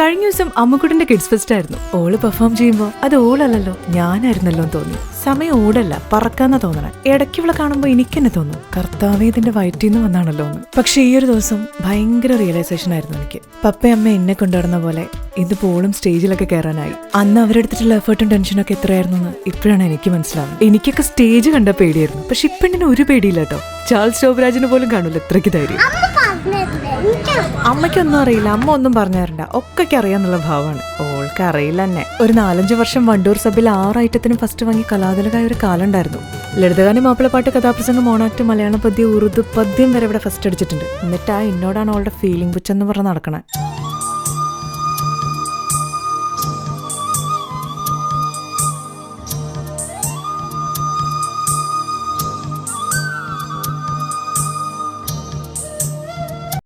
കഴിഞ്ഞ ദിവസം അമ്മുക്കുട്ടന്റെ കിഡ്സ് ഫെസ്റ്റ് ആയിരുന്നു. ഓൾ പെർഫോം ചെയ്യുമ്പോൾ അത് ഓളല്ലല്ലോ ഞാനായിരുന്നല്ലോ തോന്നി. സമയം ഓടല്ല പറക്കാന്ന തോന്നണേ. ഇടയ്ക്ക് ഇവളെ കാണുമ്പോ എനിക്ക് തന്നെ. കർത്താവേ ഇതിന്റെ വയറ്റിൽ നിന്ന് വന്നാണല്ലോ എന്ന്. പക്ഷെ ഈ ഒരു ദിവസം ഭയങ്കര റിയലൈസേഷൻ ആയിരുന്നു എനിക്ക്. പപ്പയമ്മ എന്നെ കൊണ്ടുവരുന്ന പോലെ ഇത് പോളും സ്റ്റേജിലൊക്കെ കയറാനായി അന്ന് അവരെടുത്തിട്ടുള്ള എഫേർട്ടും ടെൻഷനും ഒക്കെ എത്രയായിരുന്നു എന്ന് ഇപ്പോഴാണ് എനിക്ക് മനസ്സിലാവുന്നത്. എനിക്കൊക്കെ സ്റ്റേജ് കണ്ട പേടിയായിരുന്നു. പക്ഷെ ഇപ്പെണ്ണിന് ഒരു പേടിയില്ല കേട്ടോ. ചാൾസ് ശോഭരാജിന് പോലും കാണൂല. ഇത്രയ്ക്ക് ധൈര്യം. അമ്മയ്ക്കൊന്നും അറിയില്ല. അമ്മ ഒന്നും പറഞ്ഞു തരണ്ട അറിയാന്നുള്ള ഭാവമാണ്. ഓൾക്ക് അറിയില്ല തന്നെ ഒരു നാലഞ്ച് വർഷം വണ്ടൂർ സബിൽ ആറ് ഐറ്റത്തിനും ഫസ്റ്റ് വാങ്ങി കലാതലകായ ഒരു കാലം ഉണ്ടായിരുന്നു ലളിതഗാനം മാപ്പിളപ്പാട്ട് കഥാപ്രസംഗം മോണാക്ട് മലയാള പദ്യം ഉറുദു പദ്യം വരെ ഇവിടെ ഫസ്റ്റ് അടിച്ചിട്ടുണ്ട്. എന്നിട്ട് ആ എന്നോടാണ് അവളുടെ ഫീലിംഗ് പുച്ചെന്ന് പറഞ്ഞ് നടക്കണേ.